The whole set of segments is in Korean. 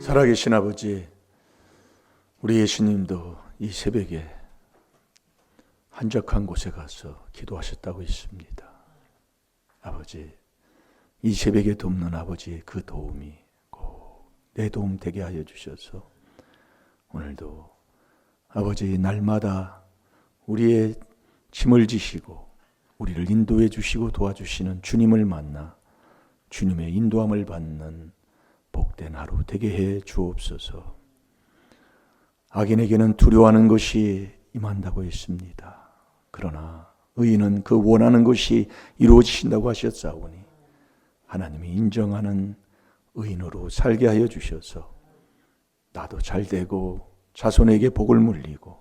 살아계신 아버지, 우리 예수님도 이 새벽에 한적한 곳에 가서 기도하셨다고 있습니다. 아버지, 이 새벽에 돕는 아버지의 그 도움이 꼭 내 도움 되게 하여 주셔서 오늘도 아버지 날마다 우리의 짐을 지시고 우리를 인도해 주시고 도와주시는 주님을 만나 주님의 인도함을 받는 복된 하루 되게 해 주옵소서. 악인에게는 두려워하는 것이 임한다고 했습니다. 그러나 의인은 그 원하는 것이 이루어지신다고 하셨사오니 하나님이 인정하는 의인으로 살게 하여 주셔서 나도 잘 되고 자손에게 복을 물리고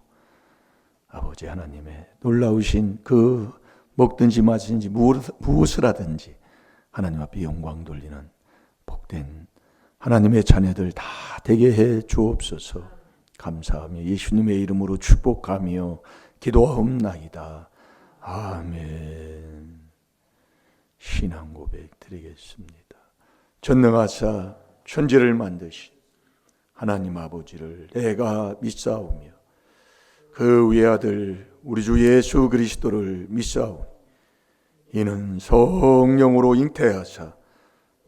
아버지 하나님의 놀라우신 그 먹든지 마시든지 무엇을 하든지 하나님 앞에 영광 돌리는 복된 하나님의 자녀들 다 되게 해 주옵소서. 감사하며 예수님의 이름으로 축복하며 기도하옵나이다. 아멘. 신앙 고백 드리겠습니다. 전능하사 천지를 만드신 하나님 아버지를 내가 믿사오며 그 외아들 우리 주 예수 그리스도를 믿사오니 이는 성령으로 잉태하사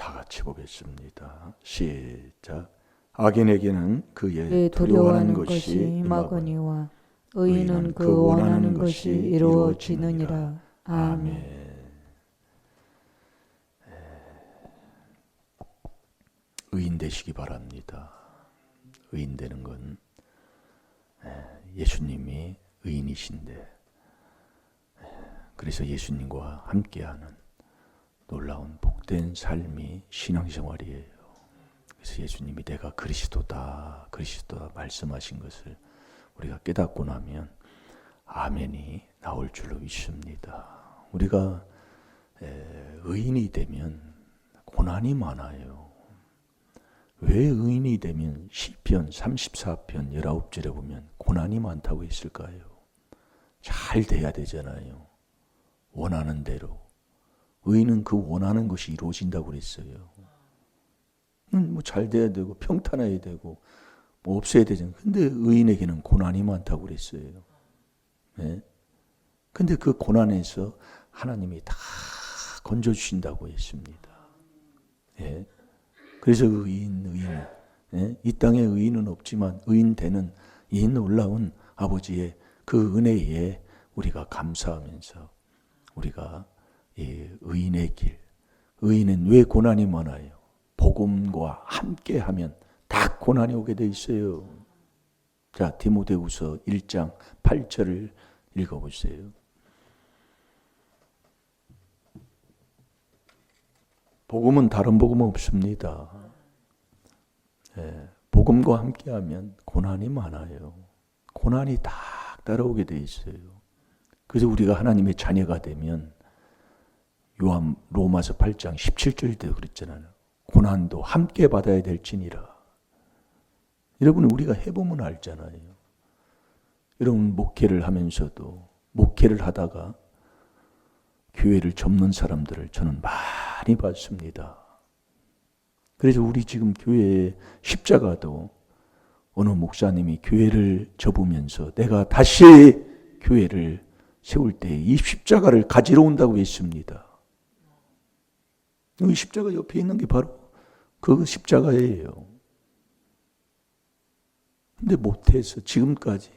다 같이 보겠습니다. 시작. 악인에게는 그의 그 두려워하는 것이 것이 임하거니 임하거니와 의인은 그 원하는 것이 이루어지느니라. 아멘. 의인 되시기 바랍니다. 의인 되는 건 예수님이 의인이신데 그래서 예수님과 함께하는 놀라운 복된 삶이 신앙생활이에요. 그래서 예수님이 내가 그리스도다, 그리스도다 말씀하신 것을 우리가 깨닫고 나면 아멘이 나올 줄로 믿습니다. 우리가 의인이 되면 고난이 많아요. 왜 의인이 되면 시편 34편 19절에 보면 고난이 많다고 했을까요? 잘 돼야 되잖아요. 원하는 대로. 의인은 그 원하는 것이 이루어진다고 그랬어요. 뭐잘 돼야 되고 평탄해야 되고 뭐 없어야 되잖아요. 근데 의인에게는 고난이 많다고 그랬어요. 네? 근데 그 고난에서 하나님이 다 건져 주신다고 했습니다. 예. 그래서 의인, 의인, 예? 이 땅에 의인은 없지만 의인 되는 이 놀라운 아버지의 그 은혜에 우리가 감사하면서 우리가 이 의인의 길, 의인은 왜 고난이 많아요? 복음과 함께 하면 다 고난이 오게 돼 있어요. 자, 디모데후서 1장 8절을 읽어 보세요. 복음은 다른 복음은 없습니다. 예, 복음과 함께하면 고난이 많아요. 고난이 다 따라오게 돼 있어요. 그래서 우리가 하나님의 자녀가 되면 요한 로마서 8장 17절 때도 그랬잖아요. 고난도 함께 받아야 될지니라. 여러분 우리가 해보면 알잖아요. 여러분 목회를 하면서도 목회를 하다가 교회를 접는 사람들을 저는 많이 봤습니다. 그래서 우리 지금 교회의 십자가도 어느 목사님이 교회를 접으면서 내가 다시 교회를 세울 때 이 십자가를 가지러 온다고 했습니다. 이 십자가 옆에 있는 게 바로 그 십자가예요. 근데 못해서 지금까지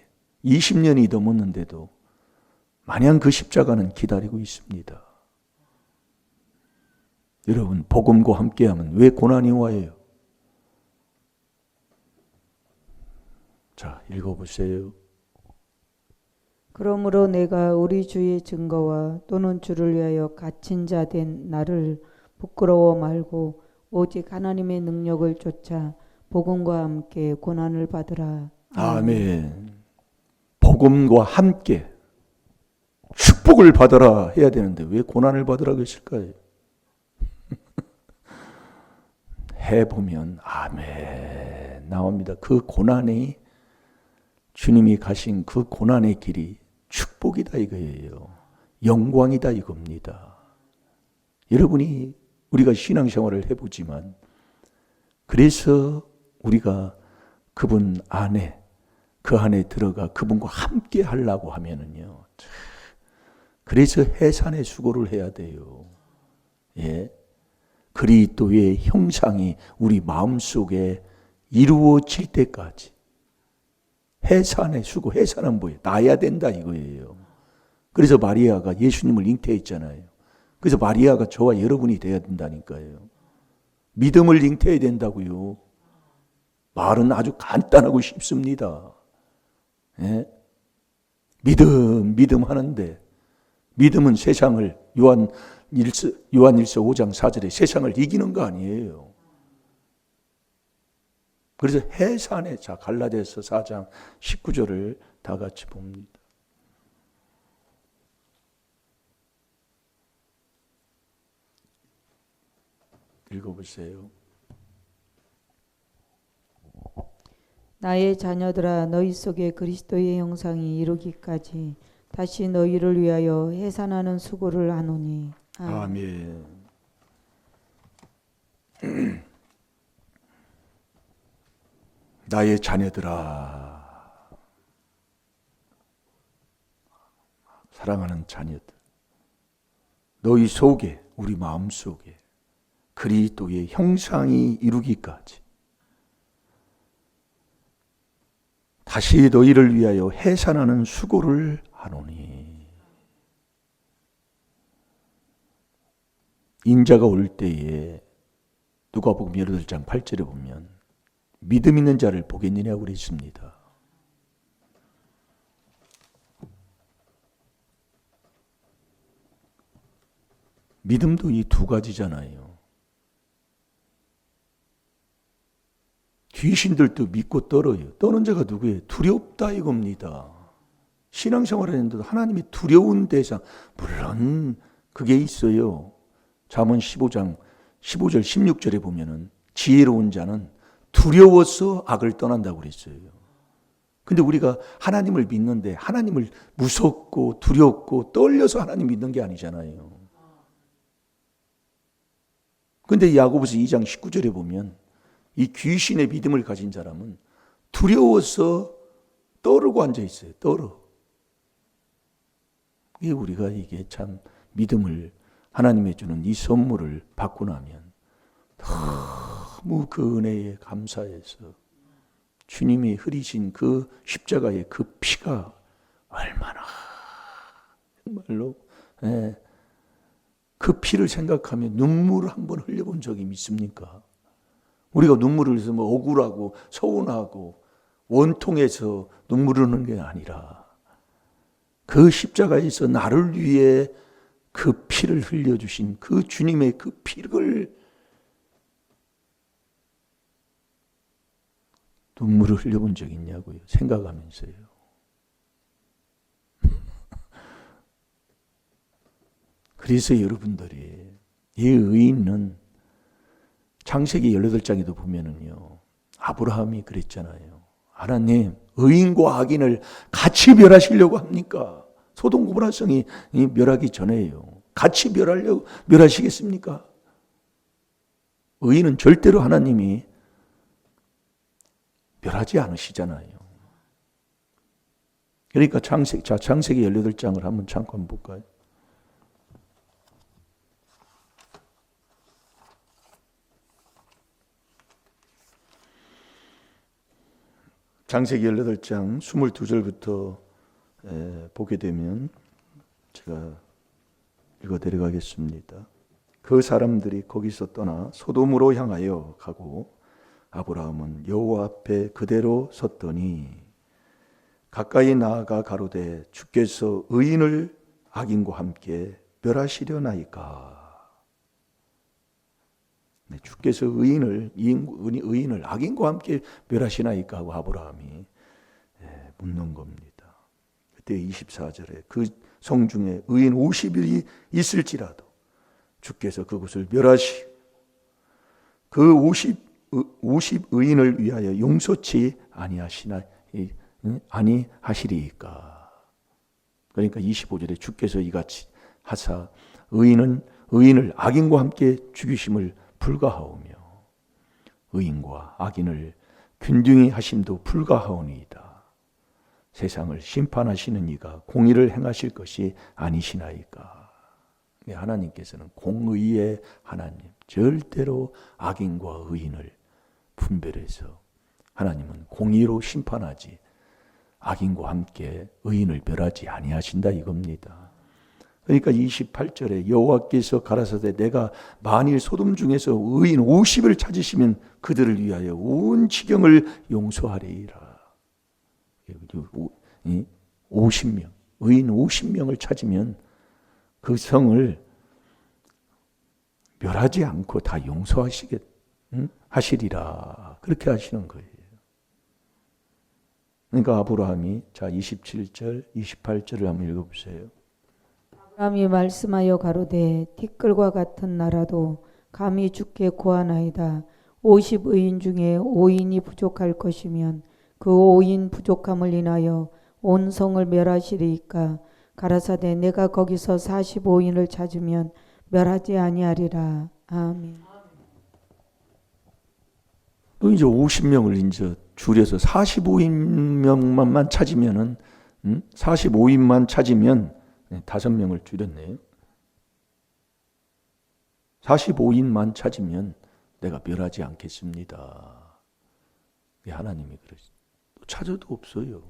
20년이 넘었는데도 마냥 그 십자가는 기다리고 있습니다. 여러분, 복음과 함께하면 왜 고난이 와요? 자, 읽어보세요. 그러므로 내가 우리 주의 증거와 또는 주를 위하여 갇힌 자 된 나를 부끄러워 말고 오직 하나님의 능력을 쫓아 복음과 함께 고난을 받으라. 아멘. 복음과 함께 축복을 받아라 해야 되는데 왜 고난을 받으라 그랬을까요? 해보면 아멘 나옵니다. 그 고난이 주님이 가신 그 고난의 길이 축복이다 이거예요. 영광이다 이겁니다. 여러분이 우리가 신앙생활을 해보지만 그래서 우리가 그분 안에 그 안에 들어가 그분과 함께 하려고 하면은요. 참, 그래서 해산의 수고를 해야 돼요. 예. 그리스도의 형상이 우리 마음속에 이루어질 때까지 해산의 수고, 해산은 뭐예요? 나야 된다 이거예요. 그래서 마리아가 예수님을 잉태했잖아요. 그래서 마리아가 저와 여러분이 돼야 된다니까요. 믿음을 잉태해야 된다고요. 말은 아주 간단하고 쉽습니다. 예? 믿음, 믿음 하는데, 믿음은 세상을, 요한 1서, 요한 1서 5장 4절에 세상을 이기는 거 아니에요. 그래서 해산에, 자, 갈라디아서 4장 19절을 다 같이 봅니다. 읽어보세요. 나의 자녀들아 너희 속에 그리스도의 형상이 이루기까지 다시 너희를 위하여 해산하는 수고를 하노니 아멘. 아멘. 나의 자녀들아, 사랑하는 자녀들, 너희 속에, 우리 마음 속에 그리스도의 형상이 이루기까지 다시 너희를 위하여 해산하는 수고를 하노니 인자가 올 때에 누가복음 18장 8절에 보면 믿음 있는 자를 보겠느냐고 그랬습니다. 믿음도 이 두 가지잖아요. 귀신들도 믿고 떨어요. 떠는 자가 누구예요? 두렵다 이겁니다. 신앙생활 하는데도 하나님이 두려운 대상, 물론 그게 있어요. 잠언 15장 15절 16절에 보면은 지혜로운 자는 두려워서 악을 떠난다고 그랬어요. 근데 우리가 하나님을 믿는데 하나님을 무섭고 두렵고 떨려서 하나님 믿는 게 아니잖아요. 근데 야고보서 2장 19절에 보면 이 귀신의 믿음을 가진 사람은 두려워서 떠르고 앉아 있어요. 떨어. 이게 우리가 이게 참 믿음을 하나님의 주는 이 선물을 받고 나면 너무 그 은혜에 감사해서 주님이 흐리신 그 십자가의 그 피가 얼마나 정말로 예, 그 피를 생각하면 눈물을 한번 흘려본 적이 있습니까? 우리가 눈물을 흘려서 뭐 억울하고 서운하고 원통해서 눈물을 흘리는 게 아니라 그 십자가에서 나를 위해 그 피를 흘려주신 그 주님의 그 피를 눈물을 흘려본 적 있냐고요. 생각하면서요. 그래서 여러분들이 이 의인은 창세기 18장에도 보면은요. 아브라함이 그랬잖아요. 하나님, 의인과 악인을 같이 멸하시려고 합니까? 소동 고모라성이 멸하기 전에요. 같이 멸하려고 멸하시겠습니까? 의인은 절대로 하나님이 멸하지 않으시잖아요. 그러니까 창세기, 자, 창세기 18장을 한번 잠깐 볼까요? 장세기 18장 22절부터 보게 되면 제가 읽어 드려가겠습니다. 그 사람들이 거기서 떠나 소돔으로 향하여 가고 아브라함은 여호와 앞에 그대로 섰더니 가까이 나아가 가로되 주께서 의인을 악인과 함께 멸하시려나이까 네, 주께서 의인을 의인, 의인을 악인과 함께 멸하시나이까 하고 아브라함이 예, 묻는 겁니다. 그때 24절에 그 성 중에 의인 50일이 있을지라도 주께서 그곳을 멸하시 그 50, 50 의인을 위하여 용서치 아니하시나 아니하시리이까. 그러니까 25절에 주께서 이같이 하사 의인은 의인을 악인과 함께 죽이심을 불가하오며 의인과 악인을 균등히 하심도 불가하오니이다. 세상을 심판하시는 이가 공의를 행하실 것이 아니시나이까. 네, 하나님께서는 공의의 하나님, 절대로 악인과 의인을 분별해서 하나님은 공의로 심판하지 악인과 함께 의인을 멸하지 아니하신다 이겁니다. 그러니까 28절에 여호와께서 가라사대 내가 만일 소돔 중에서 의인 50을 찾으시면 그들을 위하여 온 지경을 용서하리이라. 50명, 의인 50명을 찾으면 그 성을 멸하지 않고 다 용서하시겠 응? 하시리라. 그렇게 하시는 거예요. 그러니까 아브라함이 자 27절, 28절을 한번 읽어 보세요. 아브라함이 말씀하여 가로되 티끌과 같은 나라도 감히 주께 구하나이다. 50 의인 중에 5인이 부족할 것이면 그 5인 부족함을 인하여 온 성을 멸하시리이까 가라사대 내가 거기서 45인을 찾으면 멸하지 아니하리라. 아멘. 또 이제 50명을 이제 줄여서 45인명만 찾으면은 음? 45인만 찾으면 다섯 명을 줄였네요. 45인만 찾으면 내가 멸하지 않겠습니다. 하나님이 그러시. 찾아도 없어요.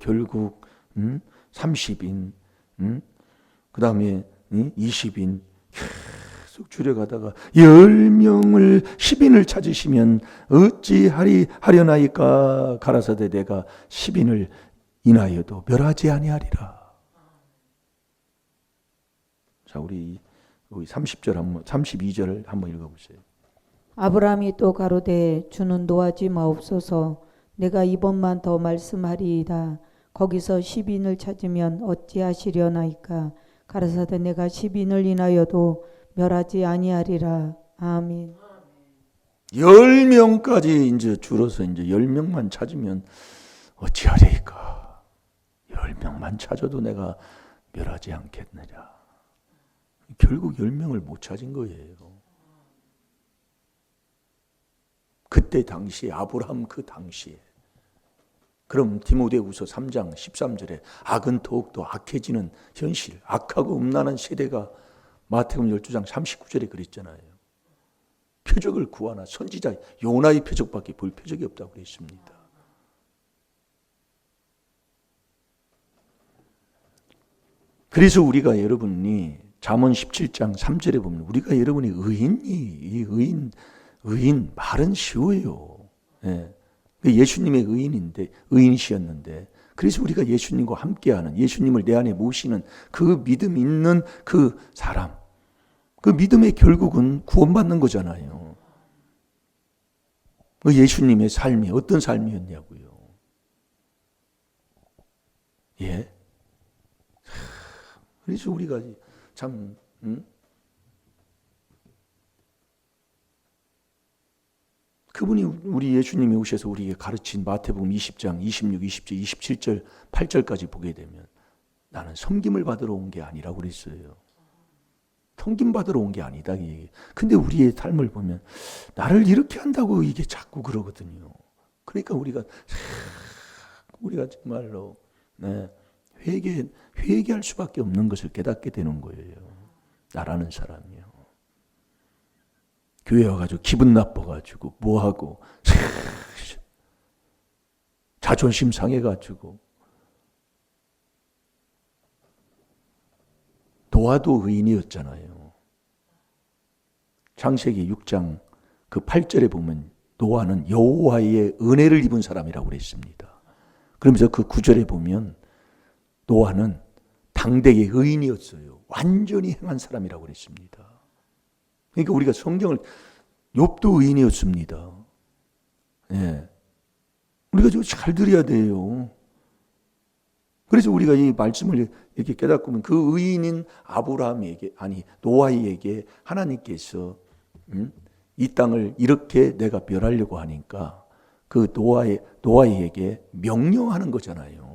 결국 음? 30인, 음? 그 다음에 음? 20인 계속 줄여가다가 10명을 10인을 찾으시면 어찌하리 하려나이까 가라사대 내가 10인을 인하여도 멸하지 아니하리라. 자, 우리 30절 한번 32절을 한번 읽어 보세요. 아브라함이 또 가로되 주는 노하지 마옵소서. 내가 이번만 더 말씀하리이다. 거기서 10인을 찾으면 어찌하시려나이까? 가라사대 내가 10인을 인하여도 멸하지 아니하리라. 아멘. 10명까지 이제 줄어서 이제 10명만 찾으면 어찌하리까? 10명만 찾아도 내가 멸하지 않겠느냐 결국 10명을 못 찾은 거예요 그때 당시 아브라함 그 당시에 그럼 디모데후서 3장 13절에 악은 더욱더 악해지는 현실, 악하고 음란한 세대가 마태복음 12장 39절에 그랬잖아요. 표적을 구하나 선지자 요나의 표적밖에 볼 표적이 없다고 그랬습니다. 그래서 우리가 여러분이 잠언 17장 3절에 보면 우리가 여러분이 의인이 이 의인 의인 말은 쉬워요. 예. 예수님의 의인인데 의인이셨는데 그래서 우리가 예수님과 함께하는 예수님을 내 안에 모시는 그 믿음 있는 그 사람 그 믿음의 결국은 구원받는 거잖아요. 그 예수님의 삶이 어떤 삶이었냐고요. 예. 그래서 우리가 참 음? 그분이 우리 예수님이 오셔서 우리에게 가르친 마태복음 20장 26, 27, 27절, 8절까지 보게 되면 나는 섬김을 받으러 온 게 아니라고 그랬어요. 섬김 받으러 온 게 아니다. 근데 우리의 삶을 보면 나를 이렇게 한다고 이게 자꾸 그러거든요. 그러니까 우리가 우리가 정말로 네, 회개 회개할 수밖에 없는 것을 깨닫게 되는 거예요. 나라는 사람이요. 교회 와가지고 기분 나빠가지고 뭐하고 자존심 상해가지고 노아도 의인이었잖아요. 창세기 6장 그 8절에 보면 노아는 여호와의 은혜를 입은 사람이라고 그랬습니다. 그러면서 그 9절에 보면 노아는 당대의 의인이었어요. 완전히 행한 사람이라고 그랬습니다. 그러니까 우리가 성경을 욥도 의인이었습니다. 예. 우리가 좀잘 들어야 돼요. 그래서 우리가 이 말씀을 이렇게 깨닫고 보면 그 의인인 아브라함에게 아니 노아에게 하나님께서 음? 이 땅을 이렇게 내가 멸하려고 하니까 그 노아의 노아에게 명령하는 거잖아요.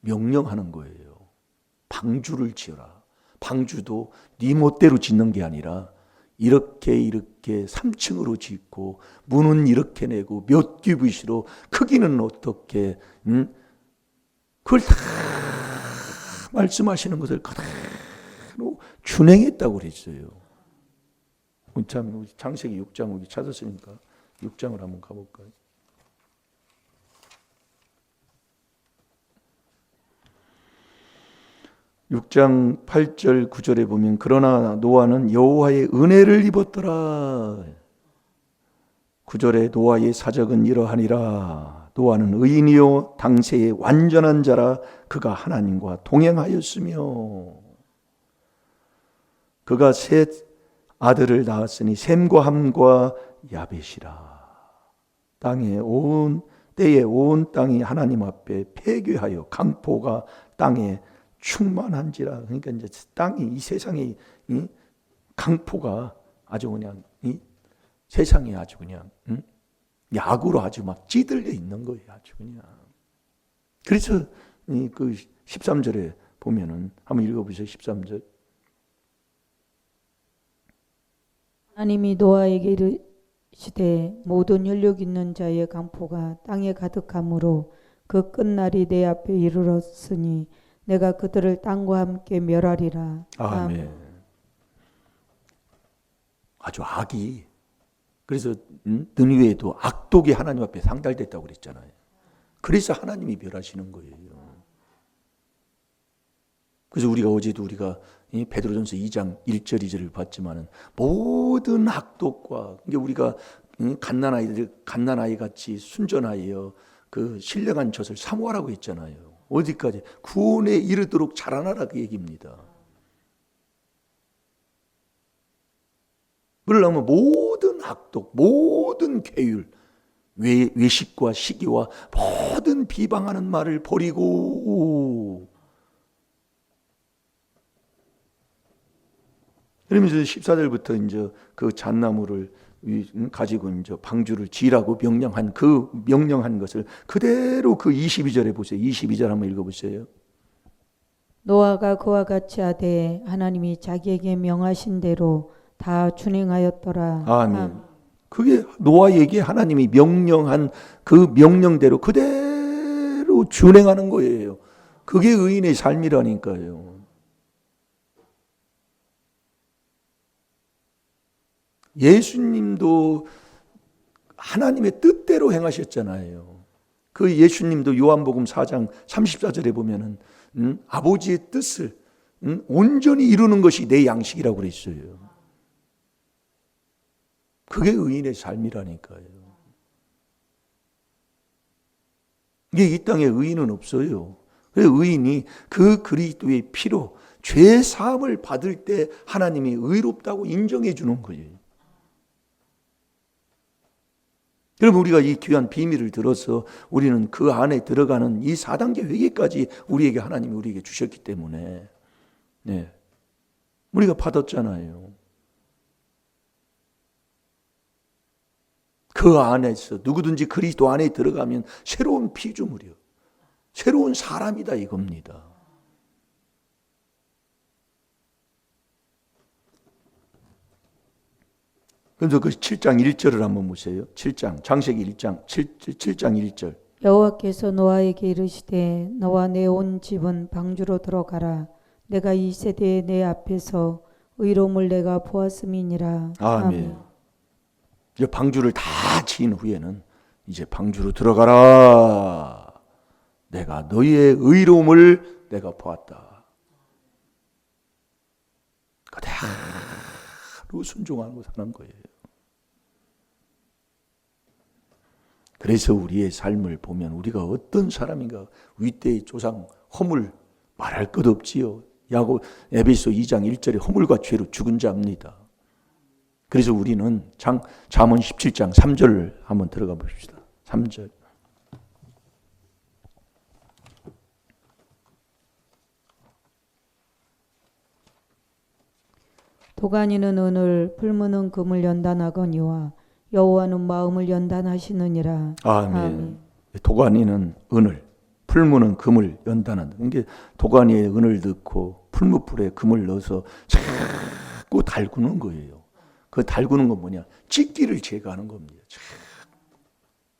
명령하는 거예요. 방주를 지어라. 방주도 네 멋대로 짓는 게 아니라 이렇게 이렇게 3층으로 짓고 문은 이렇게 내고 몇 규빗으로 크기는 어떻게 음? 그걸 다 말씀하시는 것을 그대로 준행했다고 그랬어요. 참 창세기 6장 우리 찾았으니까 6장을 한번 가볼까요? 육장 8절 9절에 보면 그러나 노아는 여호와의 은혜를 입었더라. 9절에 노아의 사적은 이러하니라. 노아는 의인이요 당세의 완전한 자라 그가 하나님과 동행하였으며 그가 셋 아들을 낳았으니 셈과 함과 야벳이라. 땅에 온 때에 온 땅이 하나님 앞에 폐괴하여 강포가 땅에 충만한지라. 그러니까 이제 땅이 이 세상에 이 강포가 아주 그냥 이 세상에 아주 그냥 응? 약으로 아주 막 찌들려 있는 거예요 아주 그냥. 그래서 이그 13절에 보면은 한번 읽어보세요 13절. 하나님이 노아에게 이르시되 모든 혈육 있는 자의 강포가 땅에 가득함으로 그 끝날이 내 앞에 이르렀으니 내가 그들을 땅과 함께 멸하리라. 아멘. 아주 악이 그래서 음? 느니웨도 악독이 하나님 앞에 상달됐다고 그랬잖아요. 그래서 하나님이 멸하시는 거예요. 그래서 우리가 어제도 우리가 이 베드로전서 2장 1절 2절을 봤지만은 모든 악독과 이게 우리가 갓난 아이들 갓난 아이 같이 순전하여 그 신령한 젖을 사모하라고 했잖아요. 어디까지 구원에 이르도록 자라나라 그 얘기입니다. 그러려면 모든 악독, 모든 계율, 외, 외식과 시기와 모든 비방하는 말을 버리고 그러면서 14절부터 이제 그 잣나무를 가지고 이제 방주를 지라고 명령한 그 명령한 것을 그대로 그 22절에 보세요. 22절 한번 읽어 보세요. 노아가 그와 같이 하되 하나님이 자기에게 명하신 대로 다 준행하였더라. 아멘. 그게 노아에게 하나님이 명령한 그 명령대로 그대로 준행하는 거예요. 그게 의인의 삶이라니까요. 예수님도 하나님의 뜻대로 행하셨잖아요. 그 예수님도 요한복음 4장 34절에 보면은 음, 아버지의 뜻을 음, 온전히 이루는 것이 내 양식이라고 그랬어요. 그게 의인의 삶이라니까요. 이게 이 땅에 의인은 없어요. 그 의인이 그 그리스도의 피로 죄 사함을 받을 때 하나님이 의롭다고 인정해 주는 거예요. 그럼 우리가 이 귀한 비밀을 들어서 우리는 그 안에 들어가는 이 4단계 회개까지 우리에게 하나님이 우리에게 주셨기 때문에 네. 우리가 받았잖아요. 그 안에서 누구든지 그리스도 안에 들어가면 새로운 피조물이요. 새로운 사람이다 이겁니다. 그래서 그 7장 1절을 한번 보세요. 7장 장세기 1장 7, 7장 1절. 여호와께서 노아에게 이르시되 너와 내 온 집은 방주로 들어가라. 내가 이 세대에 내 앞에서 의로움을 내가 보았음이니라. 아멘. 이제 방주를 다 지은 후에는 이제 방주로 들어가라. 내가 너희의 의로움을 내가 보았다. 그대로 순종하고 사는 거예요. 그래서 우리의 삶을 보면 우리가 어떤 사람인가 윗대의 조상 허물 말할 것 없지요. 야고 에베소 2장 1절에 허물과 죄로 죽은 자입니다. 그래서 우리는 장 잠언 17장 3절을 한번 들어가 봅시다. 3절. 도가니는 은을 풀무는 금을 연단하거니와 여호와는 마음을 연단하시느니라. 아멘. 아멘. 도가니는 은을, 풀무는 금을 연단한다. 이게 도가니에 은을 넣고 풀무불에 금을 넣어서 자꾸 달구는 거예요. 그 달구는 건 뭐냐? 찢기를 제거하는 겁니다. 자.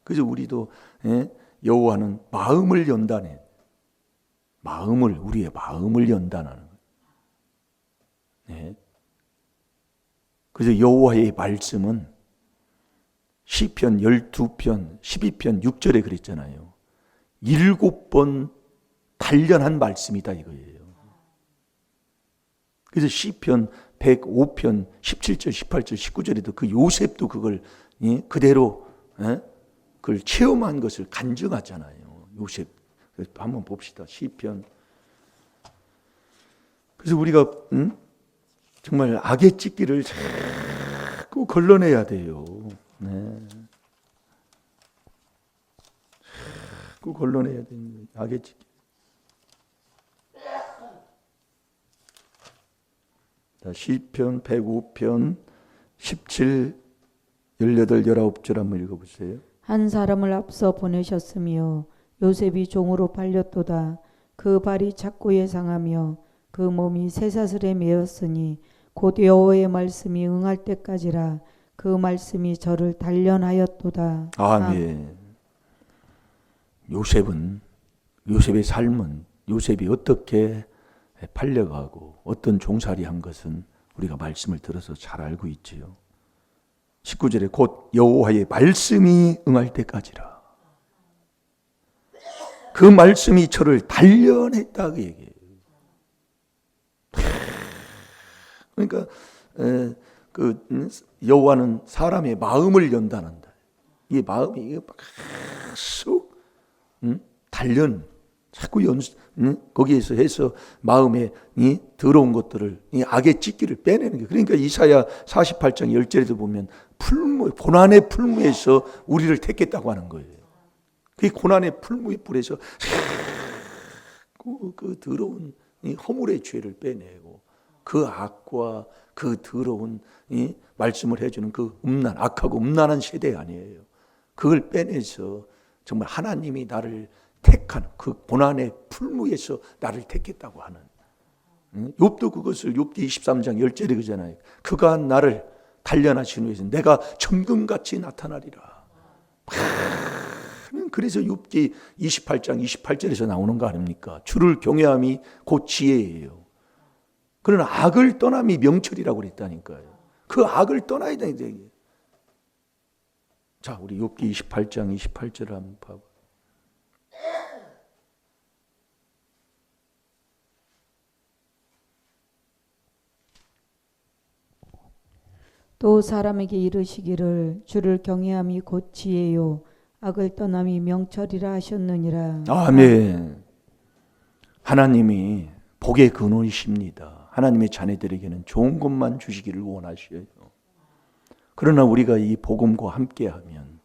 그래서 우리도 예? 여호와는 마음을 연단해. 마음을 우리의 마음을 연단하는 거예요. 예? 그래서 여호와의 말씀은 시편 12편, 12편 6절에 그랬잖아요. 일곱 번 단련한 말씀이다 이거예요. 그래서 시편 105편 17절, 18절, 19절에도 그 요셉도 그걸 예, 그대로 예? 그걸 체험한 것을 간증하잖아요. 요셉. 한번 봅시다. 시편. 그래서 우리가 음? 정말 악의 찢기를 자꾸 걸러내야 돼요. 네. 자꾸 걸러내야 됩니다. 악의 찢기. 자, 시편 105편 17 18 19절 한번 읽어 보세요. 한 사람을 앞서 보내셨으며 요셉이 종으로 팔렸도다. 그 발이 착고에 상하며 그 몸이 쇠사슬에 매었으니 곧 여호와의 말씀이 응할 때까지라 그 말씀이 저를 단련하였도다. 아멘. 요셉은 요셉의 삶은 요셉이 어떻게 팔려가고 어떤 종살이 한 것은 우리가 말씀을 들어서 잘 알고 있지요. 19절에 곧 여호와의 말씀이 응할 때까지라. 그 말씀이 저를 단련했다 그 얘기예요. 그러니까 에, 그 음, 여호와는 사람의 마음을 연단한다. 이 마음이 이게 쑥 음, 단련 자꾸 연 음, 거기에서 해서 마음에 이 더러운 것들을 이 악의 찢기를 빼내는 게 그러니까 이사야 48장 10절에도 보면 풀무 고난의 풀무에서 우리를 택했다고 하는 거예요. 그 고난의 풀무의 불에서 그, 그 더러운 이 허물의 죄를 빼내고 그 악과 그 더러운 이 말씀을 해주는 그 음란 악하고 음란한 세대 아니에요. 그걸 빼내서 정말 하나님이 나를 택하는 그 고난의 풀무에서 나를 택했다고 하는 응? 욥도 그것을 욥기 23장 10절에 그잖아요. 그가 나를 단련하신 후에서 내가 천금같이 나타나리라. 그래서 욥기 28장 28절에서 나오는 거 아닙니까? 주를 경외함이 곧 지혜예요. 그러나 악을 떠남이 명철이라고 그랬다니까요. 그 악을 떠나야 되는데. 자, 우리 욥기 28장 28절을 한번 봐봐. 또 사람에게 이르시기를 주를 경외함이 곧 지혜요 악을 떠남이 명철이라 하셨느니라. 아멘. 하나님이 복의 근원이십니다. 하나님의 자녀들에게는 좋은 것만 주시기를 원하셔요. 그러나 우리가 이 복음과 함께하면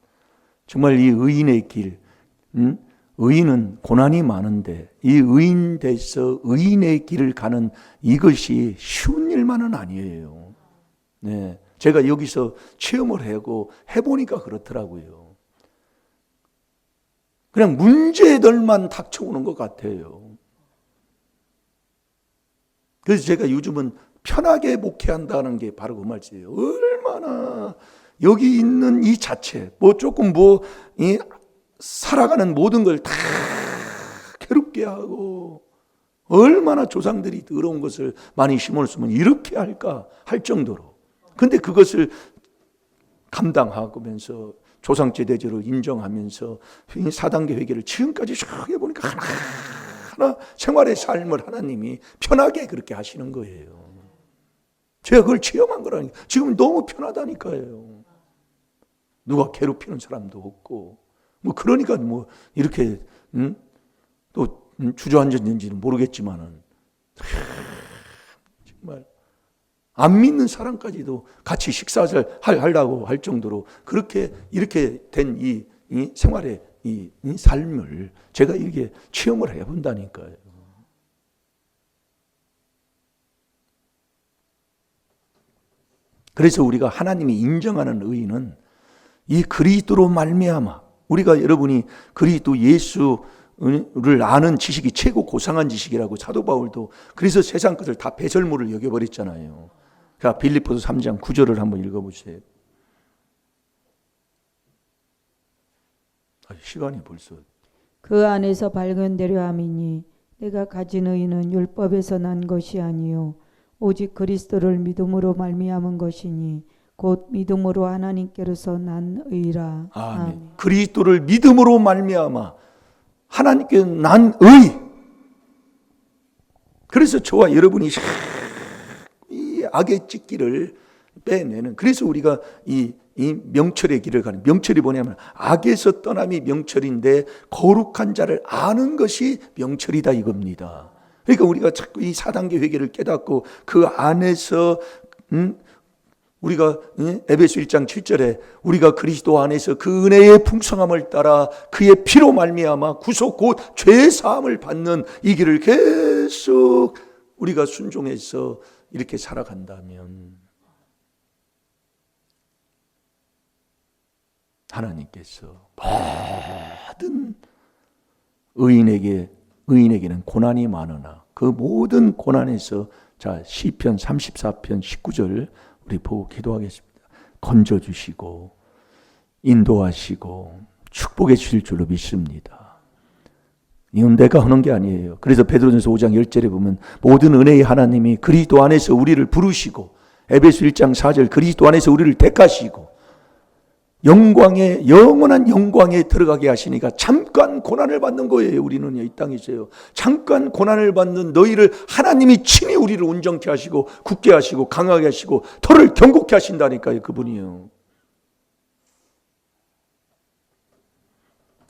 정말 이 의인의 길, 음? 의인은 고난이 많은데 이 의인 돼서 의인의 길을 가는 이것이 쉬운 일만은 아니에요. 네, 제가 여기서 체험을 하고 해보니까 그렇더라고요. 그냥 문제들만 닥쳐오는 것 같아요. 그래서 제가 요즘은 편하게 목회한다는 게 바로 그 말이에요. 얼마나 여기 있는 이 자체, 뭐 조금 뭐, 이 살아가는 모든 걸 다 괴롭게 하고, 얼마나 조상들이 더러운 것을 많이 심었으면 이렇게 할까 할 정도로. 근데 그것을 감당하면서 조상제 대제로 인정하면서 이 4단계 회개를 지금까지 쭉 해보니까 하나 하나 생활의 삶을 하나님이 편하게 그렇게 하시는 거예요. 제가 그걸 체험한 거라니까. 지금 너무 편하다니까요. 누가 괴롭히는 사람도 없고 뭐 그러니까 뭐 이렇게 음? 또 음, 주저앉았는지는 모르겠지만은 정말 안 믿는 사람까지도 같이 식사를 할- 하려고 할 정도로 그렇게 이렇게 된이 생활의 이, 이 삶을 제가 이렇게 체험을 해본다니까요. 그래서 우리가 하나님이 인정하는 의인은 이 그리스도로 말미암아 우리가 여러분이 그리스도 예수를 아는 지식이 최고 고상한 지식이라고 사도 바울도 그래서 세상 것을 다 배설물을 여겨버렸잖아요. 자 빌립보서 3장 9절을 한번 읽어보세요. 시간이 벌써 그 안에서 발견되려 함이니 내가 가진 의는 율법에서 난 것이 아니요 오직 그리스도를 믿음으로 말미암은 것이니 곧 믿음으로 하나님께로서 난 의라. 아멘. 그리스도를 믿음으로 말미암아 하나님께 난 의. 그래서 저와 여러분이 이 악의 찢기를 빼내는 그래서 우리가 이, 이 명철의 길을 가는 명철이 뭐냐면 악에서 떠남이 명철인데 거룩한 자를 아는 것이 명철이다 이겁니다. 그러니까 우리가 자꾸 이 4단계 회개를 깨닫고 그 안에서 음, 우리가 예? 에베소 1장 7절에 우리가 그리스도 안에서 그 은혜의 풍성함을 따라 그의 피로 말미암아 구속 곧 죄 사함을 받는 이 길을 계속 우리가 순종해서 이렇게 살아간다면 하나님께서 모든 의인에게 의인에게는 고난이 많으나 그 모든 고난에서 자 시편 34편 19절 우리 보고 기도하겠습니다. 건져 주시고 인도하시고 축복해 주실 줄로 믿습니다. 이건 내가 하는 게 아니에요. 그래서 베드로전서 5장 10절에 보면 모든 은혜의 하나님이 그리스도 안에서 우리를 부르시고 에베소 1장 4절 그리스도 안에서 우리를 택하시고 영광에 영원한 영광에 들어가게 하시니까 잠깐 고난을 받는 거예요. 우리는 이 땅에서요. 잠깐 고난을 받는 너희를 하나님이 친히 우리를 온전케 하시고 굳게 하시고 강하게 하시고 털을 경고케 하신다니까요. 그분이요.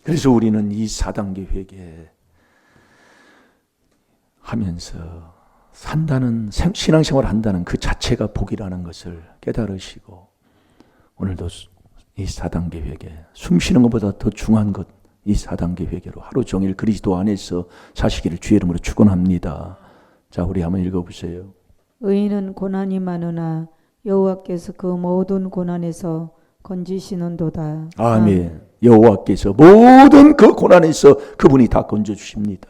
그래서 우리는 이 4단계 회개 하면서 산다는 생- 신앙생활 한다는 그 자체가 복이라는 것을 깨달으시고 오늘도 이 4단계 회개 숨 쉬는 것보다 더 중요한 것 이 4단계 회개로 하루 종일 그리스도 안에서 사시기를 주의 이름으로 축원합니다. 자, 우리 한번 읽어 보세요. 의인은 고난이 많으나 여호와께서 그 모든 고난에서 건지시는도다. 아멘. 여호와께서 모든 그 고난에서 그분이 다 건져 주십니다.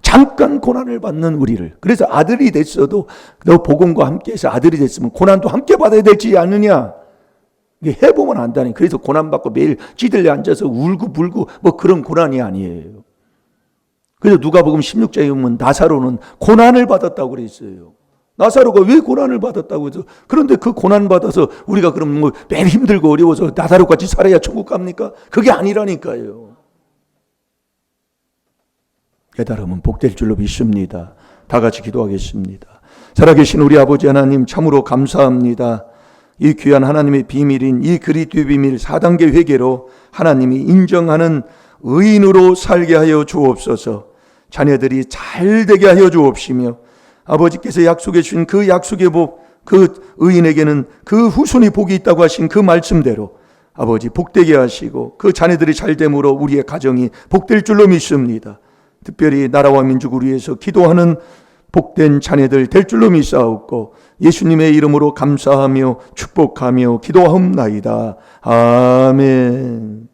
잠깐 고난을 받는 우리를. 그래서 아들이 됐어도 너 복음과 함께해서 아들이 됐으면 고난도 함께 받아야 되지 않느냐? 해보면 안다니. 그래서 고난 받고 매일 찌들려 앉아서 울고 불고 뭐 그런 고난이 아니에요. 그래서 누가 복음 16장에 보면 나사로는 고난을 받았다고 그랬어요. 나사로가 왜 고난을 받았다고 해서 그런데 그 고난 받아서 우리가 그럼 뭐 매일 힘들고 어려워서 나사로 같이 살아야 천국 갑니까? 그게 아니라니까요. 깨달으면 복될 줄로 믿습니다. 다 같이 기도하겠습니다. 살아계신 우리 아버지 하나님 참으로 감사합니다. 이 귀한 하나님의 비밀인 이 그리스도의 비밀 4단계 회개로 하나님이 인정하는 의인으로 살게 하여 주옵소서. 자녀들이 잘 되게 하여 주옵시며 아버지께서 약속해 주신 그 약속의 복, 그 의인에게는 그 후손이 복이 있다고 하신 그 말씀대로 아버지 복되게 하시고 그 자녀들이 잘 됨으로 우리의 가정이 복될 줄로 믿습니다. 특별히 나라와 민족을 위해서 기도하는 복된 자녀들 될 줄로 믿사옵고 예수님의 이름으로 감사하며 축복하며 기도하옵나이다. 아멘.